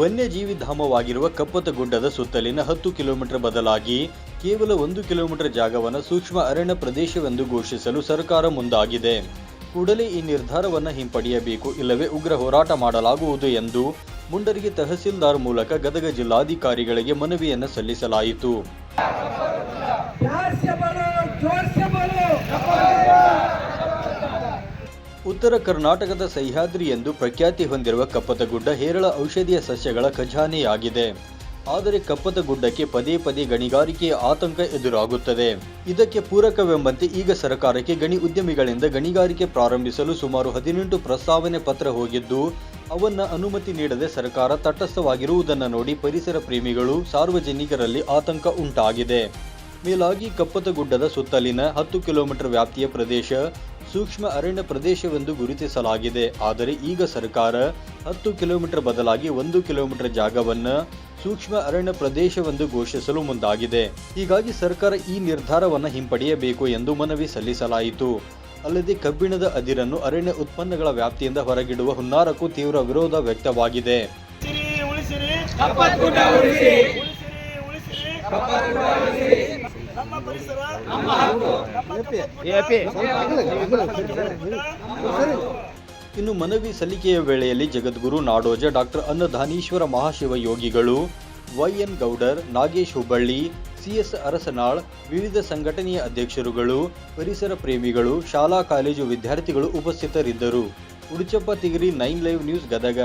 ವನ್ಯಜೀವಿ ಧಾಮವಾಗಿರುವ ಕಪ್ಪತಗುಡ್ಡದ ಸುತ್ತಲಿನ ಹತ್ತು ಕಿಲೋಮೀಟರ್ ಬದಲಾಗಿ ಕೇವಲ ಒಂದು ಕಿಲೋಮೀಟರ್ ಜಾಗವನ್ನು ಸೂಕ್ಷ್ಮ ಅರಣ್ಯ ಪ್ರದೇಶವೆಂದು ಘೋಷಿಸಲು ಸರ್ಕಾರ ಮುಂದಾಗಿದೆ. ಕೂಡಲೇ ಈ ನಿರ್ಧಾರವನ್ನು ಹಿಂಪಡೆಯಬೇಕು, ಇಲ್ಲವೇ ಉಗ್ರ ಹೋರಾಟ ಮಾಡಲಾಗುವುದು ಎಂದು ಮುಂಡರಿಗೆ ತಹಸೀಲ್ದಾರ್ ಮೂಲಕ ಗದಗ ಜಿಲ್ಲಾಧಿಕಾರಿಗಳಿಗೆ ಮನವಿಯನ್ನು ಸಲ್ಲಿಸಲಾಯಿತು. ಉತ್ತರ ಕರ್ನಾಟಕದ ಸಹ್ಯಾದ್ರಿ ಎಂದು ಪ್ರಖ್ಯಾತಿ ಹೊಂದಿರುವ ಕಪ್ಪತಗುಡ್ಡ ಹೇರಳ ಔಷಧೀಯ ಸಸ್ಯಗಳ ಖಜಾನೆಯಾಗಿದೆ. ಆದರೆ ಕಪ್ಪತಗುಡ್ಡಕ್ಕೆ ಪದೇ ಪದೇ ಗಣಿಗಾರಿಕೆಯ ಆತಂಕ ಎದುರಾಗುತ್ತದೆ. ಇದಕ್ಕೆ ಪೂರಕವೆಂಬಂತೆ ಈಗ ಸರ್ಕಾರಕ್ಕೆ ಗಣಿ ಉದ್ಯಮಿಗಳಿಂದ ಗಣಿಗಾರಿಕೆ ಪ್ರಾರಂಭಿಸಲು ಸುಮಾರು ಹದಿನೆಂಟು ಪ್ರಸ್ತಾವನೆ ಪತ್ರ ಹೋಗಿದ್ದು, ಅವನ್ನ ಅನುಮತಿ ನೀಡದೆ ಸರ್ಕಾರ ತಟಸ್ಥವಾಗಿರುವುದನ್ನು ನೋಡಿ ಪರಿಸರ ಪ್ರೇಮಿಗಳು ಸಾರ್ವಜನಿಕರಲ್ಲಿ ಆತಂಕ ಉಂಟಾಗಿದೆ. ಮೇಲಾಗಿ ಕಪ್ಪತಗುಡ್ಡದ ಸುತ್ತಲಿನ ಹತ್ತು ಕಿಲೋಮೀಟರ್ ವ್ಯಾಪ್ತಿಯ ಪ್ರದೇಶ ಸೂಕ್ಷ್ಮ ಅರಣ್ಯ ಪ್ರದೇಶವೆಂದು ಗುರುತಿಸಲಾಗಿದೆ. ಆದರೆ ಈಗ ಸರ್ಕಾರ ಹತ್ತು ಕಿಲೋಮೀಟರ್ ಬದಲಾಗಿ ಒಂದು ಕಿಲೋಮೀಟರ್ ಜಾಗವನ್ನು ಸೂಕ್ಷ್ಮ ಅರಣ್ಯ ಪ್ರದೇಶವೆಂದು ಘೋಷಿಸಲು ಮುಂದಾಗಿದೆ. ಹೀಗಾಗಿ ಸರ್ಕಾರ ಈ ನಿರ್ಧಾರವನ್ನು ಹಿಂಪಡೆಯಬೇಕು ಎಂದು ಮನವಿ ಸಲ್ಲಿಸಲಾಯಿತು. ಅಲ್ಲದೆ ಕಬ್ಬಿಣದ ಅದಿರನ್ನು ಅರಣ್ಯ ಉತ್ಪನ್ನಗಳ ವ್ಯಾಪ್ತಿಯಿಂದ ಹೊರಗಿಡುವ ಹುನ್ನಾರಕ್ಕೂ ತೀವ್ರ ವಿರೋಧ ವ್ಯಕ್ತವಾಗಿದೆ. ನಮ್ಮ ಪರಿಸರ ನಮ್ಮ ಹಕ್ಕು. ನಮ್ಮ ಇನ್ನು ಮನವಿ ಸಲ್ಲಿಕೆಯ ವೇಳೆಯಲ್ಲಿ ಜಗದ್ಗುರು ನಾಡೋಜ ಡಾಕ್ಟರ್ ಅನ್ನದಾನೀಶ್ವರ ಮಹಾಶಿವ ಯೋಗಿಗಳು ವೈಎನ್ ಗೌಡರ್ ನಾಗೇಶ್ ಹುಬ್ಬಳ್ಳಿ ಸಿಎಸ್ ಅರಸನಾಳ್ ವಿವಿಧ ಸಂಘಟನೆಯ ಅಧ್ಯಕ್ಷರುಗಳು ಪರಿಸರ ಪ್ರೇಮಿಗಳು ಶಾಲಾ ಕಾಲೇಜು ವಿದ್ಯಾರ್ಥಿಗಳು ಉಪಸ್ಥಿತರಿದ್ದರು. Uduchappa Tigari nine live news Gadag.